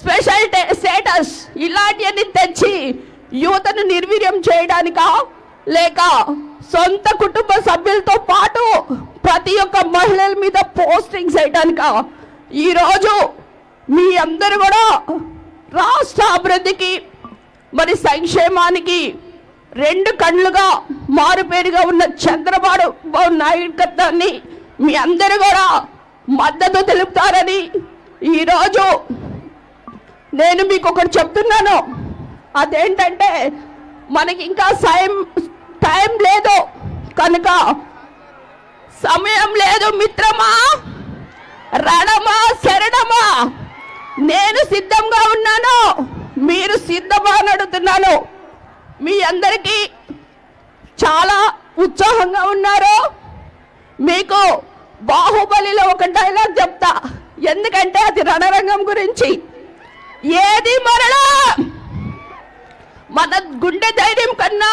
Special status ఇలాంటివన్నీ తెచ్చి యువతను నిర్వీర్యం చేయడానికా? లేక సొంత కుటుంబ సభ్యులతో పాటు ప్రతి ఒక్క మహిళల మీద పోస్టింగ్ చేయడానిక? ఈరోజు మీ అందరూ కూడా రాష్ట్ర అభివృద్ధికి మరి సంక్షేమానికి రెండు కళ్ళుగా మారుపేరుగా ఉన్న చంద్రబాబు బాబు నాయకత్వాన్ని మీ అందరూ కూడా మద్దతు తెలుపుతారని ఈరోజు నేను మీకు ఒకటి చెప్తున్నాను. అదేంటంటే మనకి ఇంకా టైం టైం లేదు. కనుక సమయం లేదు మిత్రమా రణమా శరణమా. నేను సిద్ధంగా ఉన్నాను. మీరు సిద్ధమా అని అడుగుతున్నాను. మీ అందరికీ చాలా ఉత్సాహంగా ఉన్నారు. మీకు బాహుబలిలో ఒక డైలాగ్ చెప్తా. ఎందుకంటే అది రణరంగం గురించి. గుండె ధైర్యం కన్నా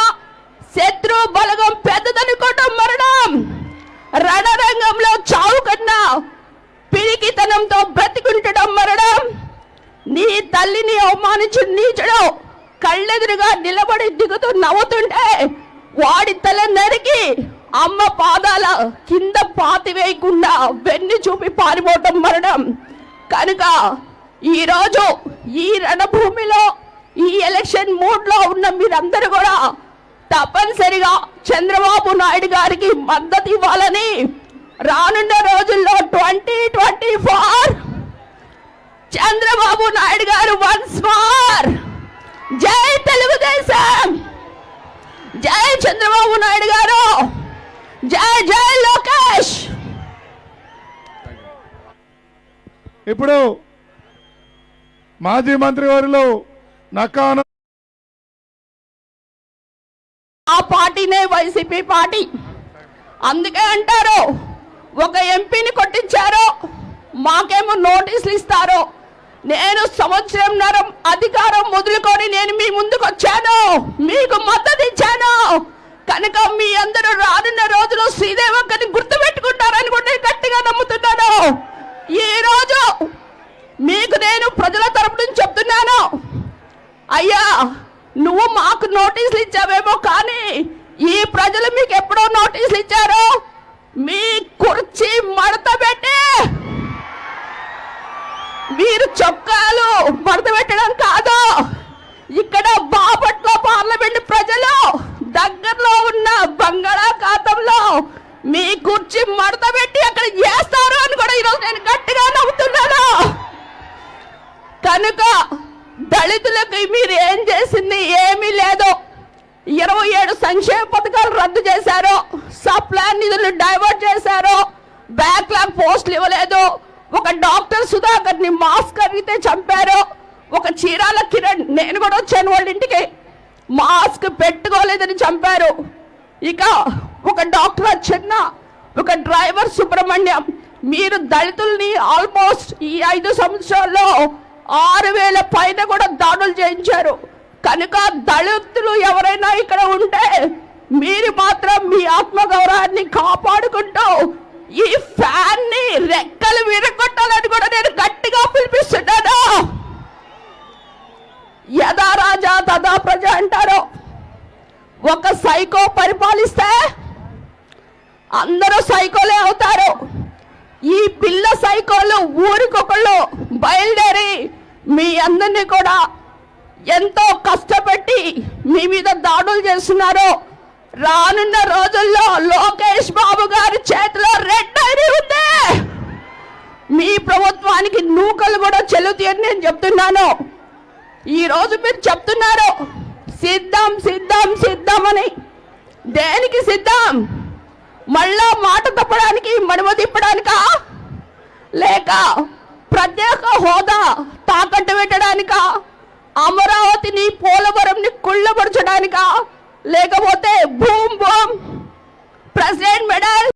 శత్రు బలగం పెద్దదనుకోవటం మరణం. రణరంగంలో చావు కన్నా పిరికితనంతో బ్రతికుంటడం మరణం. నీ తల్లిని అవమానించు నీచుడు కళ్ళెదురుగా నిలబడి దిగుతూ నవ్వుతుంటే వాడి తల నరికి అమ్మ పాదాల కింద పాతి వేయకుండా వెన్ను చూపి పారిపోవటం మరణం. కనుక ఈరోజు ఈ రణభూమిలో ఈ ఎలక్షన్ మూడ్లో ఉన్న మీరందరూ కూడా తప్పనిసరిగా చంద్రబాబు నాయుడు గారికి మద్దతు ఇవ్వాలని రానున్న రోజుల్లో twenty twenty four. Chandrababu Naidu garu once more. జై తెలుగుదేశం. జై చంద్రబాబు నాయుడు గారు. జై జై లోకేష్. ఇప్పుడు మాజీ మంత్రి వారిలో నకాన ఆ పార్టీనే వైసీపీ పార్టీ. అందుకే అంటారు ఒక ఎంపీని కొట్టించారు మాకేమో నోటీసులు ఇస్తారు. నేను సంవత్సరంన్నర అధికారం మొదలుకొని నేను మీ ముందుకు వచ్చాను మీ మద్దతు ఇచ్చాను కనుక మీ అందరూ రానున్న రోజులు శ్రీదేవక్కని గుర్తుపెట్టుకుంటారని కూడా నేను గట్టిగా నమ్ముతున్నాను ఈ రోజు మీకు నేను ప్రజల తరపు నుంచి చెప్తున్నాను అయ్యా నువ్వు మాకు నోటీసులు ఇచ్చావేమో కానీ ఈ ప్రజలు మీకు ఎప్పుడో నోటీసులు ఇచ్చారు. మీ కుర్చీ మడత పెట్టి మీరు చొక్కాలు మడత పెట్టడం కాదు. ఇక్కడ బాపట్ల పార్లమెంట్ ప్రజలు దగ్గరలో ఉన్న బంగాళాఖాతంలో మీ కుర్చీ మడత పెట్టి అక్కడ చేస్తారు అని కూడా ఈరోజు నేను గట్టిగా నవ్వుతున్నాను. కనుక దళితులకు మీరు ఏం చేసింది? సంక్షేమ పథకాలు రద్దు చేశారు సప్లాన్ నిధులు డైవర్ట్ చేశారు బ్యాక్లాగ్ పోస్టులు ఇవ్వలేదు. ఒక డాక్టర్ సుధాకర్ని మాస్క్ అడిగితే చంపారు ఒక చీరాల కిరణ్ నేను కూడా వచ్చాను వాళ్ళ ఇంటికి. మాస్క్ పెట్టుకోలేదని చంపారు. ఇక ఒక డాక్టర్ చిన్న ఒక డ్రైవర్ సుబ్రహ్మణ్యం. మీరు దళితుల్ని ఆల్మోస్ట్ ఈ ఐదు సంవత్సరాల్లో ఆరు వేల పైన కూడా దాడులు చేయించారు. కనుక దళితులు ఎవరైనా ఇక్కడ ఉంటే మీరు మాత్రం మీ ఆత్మగౌరవాన్ని కాపాడుకుంటూ ఈ ఫ్యాన్ని రెక్కలు విరగొట్టాలని కూడా నేను గట్టిగా పిలిపిస్తున్నాను. యథా రాజా తదా ప్రజ అంటారు. ఒక సైకో పరిపాలిస్తే అందరూ సైకోలే అవుతారు. ఈ పిల్ల సైకోలు ఊరికొకళ్ళు బయలుదేరి మీ అందరినీ కూడా ఎంతో కష్టపెట్టి మీ మీద దాడులు చేస్తున్నారో రానున్న రోజుల్లో లోకేష్ బాబు గారి చేతిలో రెడ్ ఐడి ఉంది. మీ ప్రభుత్వానికి నూకలు కూడా చెల్లుతాయని నేను చెప్తున్నాను. ఈరోజు మీరు చెప్తున్నారు సిద్ధం సిద్ధం సిద్ధం అని. దేనికి సిద్ధం? మళ్ళా మాట తప్పడానికి మడిమ తిప్పడానికా? లేక ప్రత్యేక హోదా తాకట్టు పెట్టడానికా? అమరావతిని పోలవరంని కుళ్ళపరచడానికా లేకపోతే భూమ్ భూమ్ ప్రెసిడెంట్ మెడల్.